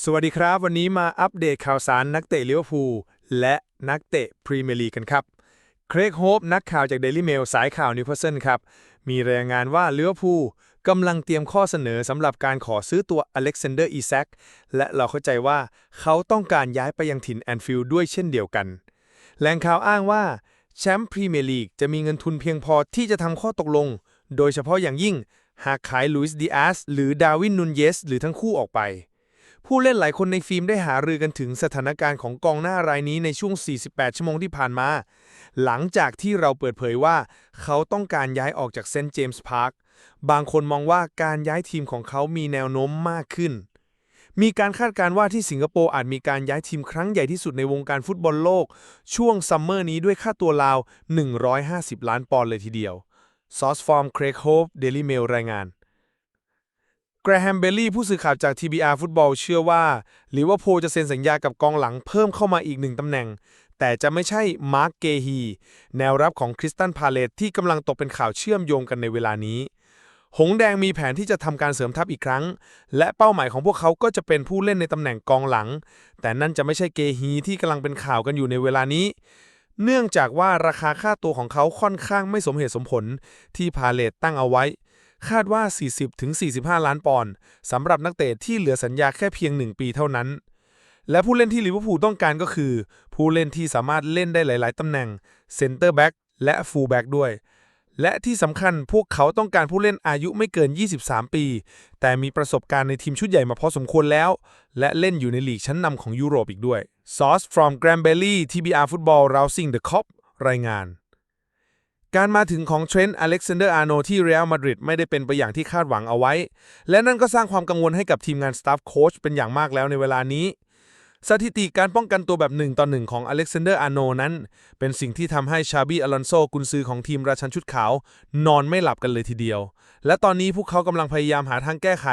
สวัสดีครับ วันนี้มาอัปเดตข่าวสารนักเตะลิเวอร์พูลและนักเตะพรีเมียร์ลีกกันครับเครกโฮปนักข่าวจากเดลิเมลสายข่าวนิวคาสเซิลครับ มีรายงานว่าลิเวอร์พูลกำลังเตรียมข้อเสนอสำหรับการขอซื้อตัวอเล็กซานเดอร์อีแซคและเราเข้าใจว่าเขาต้องการย้ายไปยังถิ่นแอนฟิลด์ด้วยเช่นเดียวกัน แหล่งข่าวอ้างว่าแชมป์พรีเมียร์ลีกจะมีเงินทุนเพียงพอที่จะทำข้อตกลง โดยเฉพาะอย่างยิ่ง หากขายลุยส์ดิอาสหรือดาวินนุนเยสหรือทั้งคู่ออกไป ผู้เล่นหลายคนในฟิล์มได้หารือกันถึงสถานการณ์ของกองหน้ารายนี้ในช่วง 48 ชั่วโมงที่ผ่านมา หลังจากที่เราเปิดเผยว่า เขาต้องการย้ายออกจากเซนต์เจมส์พาร์ค บางคนมองว่าการย้ายทีมของเขามีแนวโน้มมากขึ้น มีการคาดการณ์ว่าที่สิงคโปร์อาจมีการย้ายทีมครั้งใหญ่ที่สุดในวงการฟุตบอลโลก ช่วงซัมเมอร์นี้ด้วยค่าตัวราว 150 ล้านปอนด์เลยทีเดียวซอสฟอร์ม เครกโฮป เดลี่เมล รายงาน แกรแฮมเบลลี่ผู้สื่อข่าวจาก TBR ฟุตบอลเชื่อว่าลิเวอร์พูลจะเซ็นสัญญากับกองหลังเพิ่มเข้ามาอีกหนึ่งตำแหน่ง แต่จะไม่ใช่มาร์กเกฮี แนวรับของคริสตันพาเลตที่กำลังตกเป็นข่าวเชื่อมโยงกันในเวลานี้ หงแดงมีแผนที่จะทำการเสริมทัพอีกครั้ง และเป้าหมายของพวกเขาก็จะเป็นผู้เล่นในตำแหน่งกองหลัง แต่นั่นจะไม่ใช่เกฮีที่กำลังเป็นข่าวกันอยู่ในเวลานี้ เนื่องจากว่าราคาค่าตัวของเขาค่อนข้างไม่สมเหตุสมผลที่พาเลตตั้งเอาไว้ คาดว่า 40-45 ล้านปอนด์สำหรับนักเตะที่เหลือสัญญาแค่เพียง 1 ปีเท่านั้น และผู้เล่นที่ลิเวอร์พูลต้องการก็คือ ผู้เล่นที่สามารถเล่นได้หลาย ๆ ตำแหน่งเซนเตอร์แบ็กและฟูลแบ็กด้วย และที่สำคัญพวกเขาต้องการผู้เล่นอายุไม่เกิน 23 ปี แต่มีประสบการณ์ในทีมชุดใหญ่มาพอสมควรแล้ว และเล่นอยู่ในลีกชั้นนำของยุโรปอีกด้วย Source from g r a m b e l l y TBR Football Rousing the Cop รายงาน การมาถึงของเทรนต์อเล็กซานเดอร์อาร์โนที่เรอัลมาดริดไม่ได้เป็นไปอย่างที่คาดหวังเอาไว้ และนั่นก็สร้างความกังวลให้กับทีมงานสตาฟโค้ชเป็นอย่างมากแล้วในเวลานี้ สถิติการป้องกันตัวแบบ 1 ต่อ 1 ของอเล็กซานเดอร์อาร์โนนั้น เป็นสิ่งที่ทำให้ชาบีอลอนโซกุนซือของทีมราชันชุดขาวนอนไม่หลับกันเลยทีเดียว และตอนนี้พวกเขากำลังพยายามหาทางแก้ไข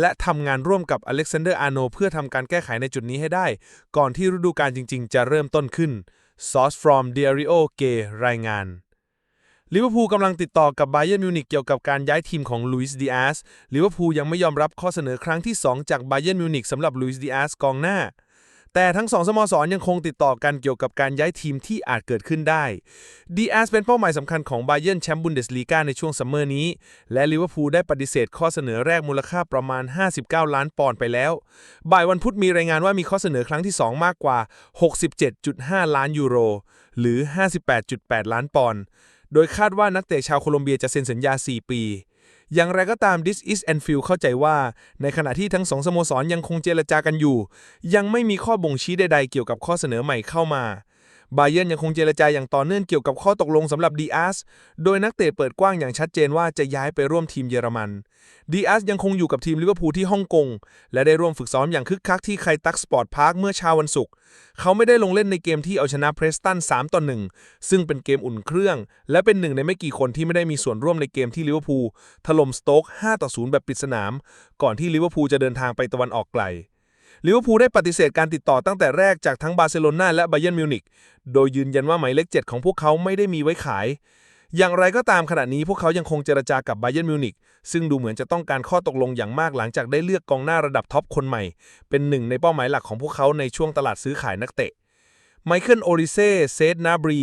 และทำงานร่วมกับอเล็กซานเดอร์อาร์โนเพื่อทำการแก้ไขในจุดนี้ให้ได้ ก่อนที่ฤดูกาลจริง ๆ จะเริ่มต้นขึ้น Source from Diario Gay รายงาน ลิเวอร์พูลกำลังติดต่อกับไบเ e อร์มิวนิกเกี่ยวกับการย้ายทีมของลุยส์ดิอาสลิเวอร์พูลยังไม่ยอมรับข้อเสนอครั้งที่ 2 จากไบเ e อร์มิวนิกสำหรับลุยส์ดิอาสกองหน้า แต่ทั้งสองสโมสรยังคงติดต่อกันเกี่ยวกับการย้ายทีมที่อาจเกิดขึ้นได้ดีอาสเป็นเป้าหมายสำคัญของไบเ e อร์แชมป์บุนเดสลีกาในช่วงซัมเมอร์นี้ และลิเวอร์พูลได้ปฏิเสธข้อเสนอแรกมูลค่าประมาณ 59 ล้านปอนด์ไปแล้ว บ่ายวันพุธมีรายงานว่ามีข้อเสนอครั้งที่ 2 มากกว่า 67.5 ล้านยูโรหรือ 58.8 ล้านปอนด์ โดยคาดว่านักเตะชาวโคลอมเบียจะเซ็นสัญญา 4 ปี อย่างไรก็ตาม This is Anfield เข้าใจว่า ในขณะที่ทั้งสองสโมสรยังคงเจรจากันอยู่ ยังไม่มีข้อบ่งชี้ใดๆเกี่ยวกับข้อเสนอใหม่เข้ามา บาเยนยังคงเจรจาอย่างต่อเนื่องเกี่ยวกับข้อตกลงสำหรับดีอาสโดยนักเตะเปิดกว้างอย่างชัดเจนว่าจะย้ายไปร่วมทีมเยอรมันดีอาสยังคงอยู่กับทีมลิเวอร์พูลที่ฮ่องกง และได้ร่วมฝึกซ้อมอย่างคึกคักที่ไคตักสปอร์ตพาร์คเมื่อเช้าวันศุกร์เขาไม่ได้ลงเล่นในเกมที่เอาชนะเพรสตัน3ต่อ1ซึ่งเป็นเกมอุ่นเครื่อง และเป็นหนึ่งในไม่กี่คนที่ไม่ได้มีส่วนร่วมในเกมที่ลิเวอร์พูลถล่มสโต๊ก5ต่อ0แบบปิดสนามก่อนที่ลิเวอร์พูลจะเดินทางไปตะวันออกไกล ลิเวอร์พูลได้ปฏิเสธการติดต่อตั้งแต่แรกจากทั้งบาร์เซโลนาและไบเยร์นมิวนิกโดยยืนยันว่าหมายเลข7ของพวกเขาไม่ได้มีไว้ขาย อย่างไรก็ตามขณะนี้พวกเขายังคงเจรจากับไบเยร์นมิวนิกซึ่งดูเหมือนจะต้องการข้อตกลงอย่างมากหลังจากได้เลือกกองหน้าระดับท็อปคนใหม่ เป็นหนึ่งในเป้าหมายหลักของพวกเขาในช่วงตลาดซื้อขายนักเตะไมเคิลโอริเซ่เซธนาบรี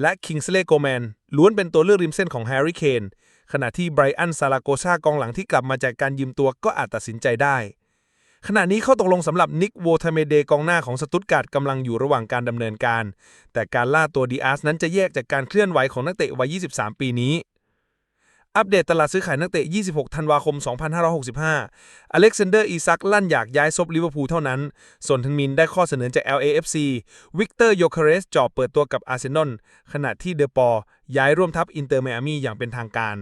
และคิงส์เลโกแมนล้วนเป็นตัวเลือกริมเส้นของแฮร์รี่เคนขณะที่ไบรอันซาลาโกซากองหลังที่กลับมาจากการยืมตัวก็อาจตัดสินใจได้ ขณะนี้ข้อตกลงสำหรับนิกโวทาเมเดกองหน้าของสตุตการ์ดกำลังอยู่ระหว่างการดำเนินการ แต่การล่าตัวดีอาร์สนั้นจะแยกจากการเคลื่อนไหวของนักเตะวัย 23 ปีนี้ อัปเดตตลาดซื้อขายนักเตะ 26 ธันวาคม 2565 อเล็กซานเดอร์ อีซัก ลั่นอยากย้ายซบลิเวอร์พูลเท่านั้น ส่วนทันมินได้ข้อเสนอจาก LAFC วิกเตอร์ โยคาเรสจอบเปิดตัวกับอาร์เซนอล ขณะที่เดอปอย้ายร่วมทัพอินเตอร์ไมอามีอย่างเป็นทางการ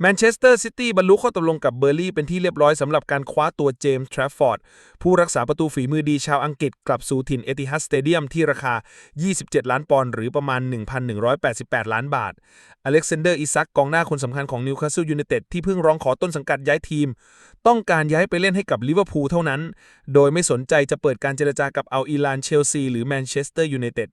แมนเชสเตอร์ซิตี้บรรลุข้อตกลงกับเบอร์ลี่เป็นที่เรียบร้อยสำหรับการคว้าตัวเจมส์ทรัฟฟอร์ด ผู้รักษาประตูฝีมือดีชาวอังกฤษกลับสู่ถิ่นเอติฮัดสเตเดียมที่ราคา 27 ล้านปอนด์หรือประมาณ 1,188 ล้านบาท อเล็กซานเดอร์อิซักกองหน้าคนสำคัญของนิวคาสเซิลยูไนเต็ดที่เพิ่งร้องขอต้นสังกัดย้ายทีม ต้องการย้ายไปเล่นให้กับลิเวอร์พูลเท่านั้น โดยไม่สนใจจะเปิดการเจรจากับเอัลอีลานเชลซีหรือแมนเชสเตอร์ยูไนเต็ด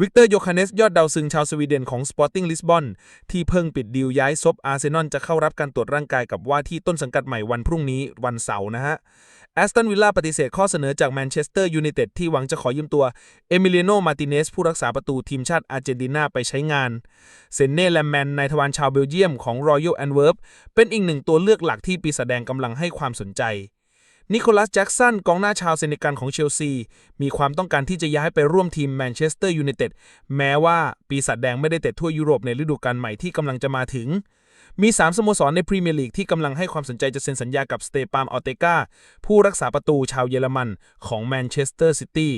วิกเตอร์โยคาเนสยอดดาวซึงชาวสวีเดนของ Sporting Lisbon ที่เพิ่งปิดดีลย้ายซบอาร์เซนอลจะเข้ารับการตรวจร่างกายกับว่าที่ต้นสังกัดใหม่วันพรุ่งนี้วันเสาร์นะฮะแอสตันวิลล่าปฏิเสธข้อเสนอจากแมนเชสเตอร์ยูไนเต็ดที่หวังจะขอยืมตัวเอมิเลียโนมาติเนสผู้รักษาประตูทีมชาติอาร์เจนตินาไปใช้งาน เซนเน่แลมแมนนายทวารชาวเบลเยียมของรอยัลแอนเวิร์ปเป็นอีกหนึ่งตัวเลือกหลักที่ปีศาจแดงกำลังให้ความสนใจ นิโคลัสแจ็กสันกองหน้าชาวเซเนกัลของเชลซี มีความต้องการที่จะย้ายไปร่วมทีมแมนเชสเตอร์ยูไนเต็ดแม้ว่าปีศาจแดงไม่ได้เตะทั่วยุโรปในฤดูกาลใหม่ที่กำลังจะมาถึง มี 3 สโมสรในพรีเมียร์ลีกที่กำลังให้ความสนใจจะเซ็นสัญญากับสเตปามออเตกาผู้รักษาประตูชาวเยอรมันของแมนเชสเตอร์ซิตี้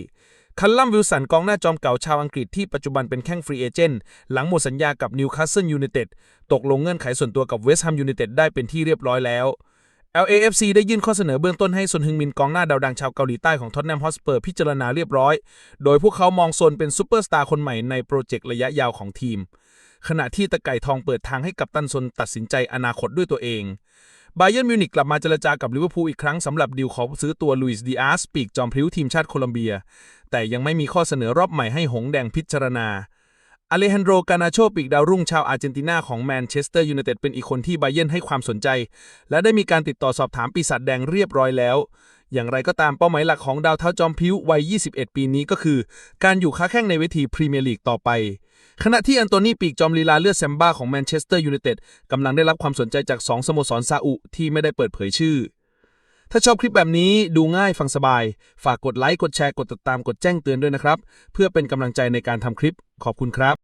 คัลลัมวิลสันกองหน้าจอมเก่าชาวอังกฤษที่ปัจจุบันเป็นแข้งฟรีเอเจนต์หลังหมดสัญญากับนิวคาสเซิลยูไนเต็ดตกลงเงื่อนไขส่วนตัวกับเวสต์แฮมยูไนเต็ดได้เป็นที่เรียบร้อยแล้ว LAFC ได้ยื่นข้อเสนอเบื้องต้นให้ซนฮึงมินกองหน้าดาวดังชาวเกาหลีใต้ของท็อตแนมฮอสเปอร์พิจารณาเรียบร้อย โดยพวกเขามองซนเป็นซูเปอร์สตาร์คนใหม่ในโปรเจกต์ระยะยาวของทีม ขณะที่ตะไก่ทองเปิดทางให้กับตันซนตัดสินใจอนาคตด้วยตัวเองบาเยิร์นมิวนิกกลับมาเจรจากับลิเวอร์พูลอีกครั้งสำหรับดีลขอซื้อตัวลุยส์ดีอาสปีกจอมพลิ้วทีมชาติโคลัมเบีย แต่ยังไม่มีข้อเสนอรอบใหม่ให้หงแดงพิจารณา อเลฮันโดรกานาโชปีกดาวรุ่งชาวอาร์เจนตินาของแมนเชสเตอร์ยูไนเต็ดเป็นอีกคนที่ไบเยนให้ความสนใจ และได้มีการติดต่อสอบถามปีศาจแดงเรียบร้อยแล้ว อย่างไรก็ตามเป้าหมายหลักของดาวเท้าจอมพิ้ววัย 21 ปีนี้ก็คือ การอยู่ค้าแข้งในเวทีพรีเมียร์ลีกต่อไป ขณะที่อันโตนีปีกจอมลีลาเลือดแซมบ้าของแมนเชสเตอร์ยูไนเต็ดกำลังได้รับความสนใจจาก 2 สโมสรซาอุที่ไม่ได้เปิดเผยชื่อ ถ้าชอบคลิปแบบนี้ดูง่ายฟังสบาย ฝากกดไลค์กดแชร์กดติดตามกดแจ้งเตือนด้วยนะครับ เพื่อเป็นกำลังใจในการทำคลิปขอบคุณครับ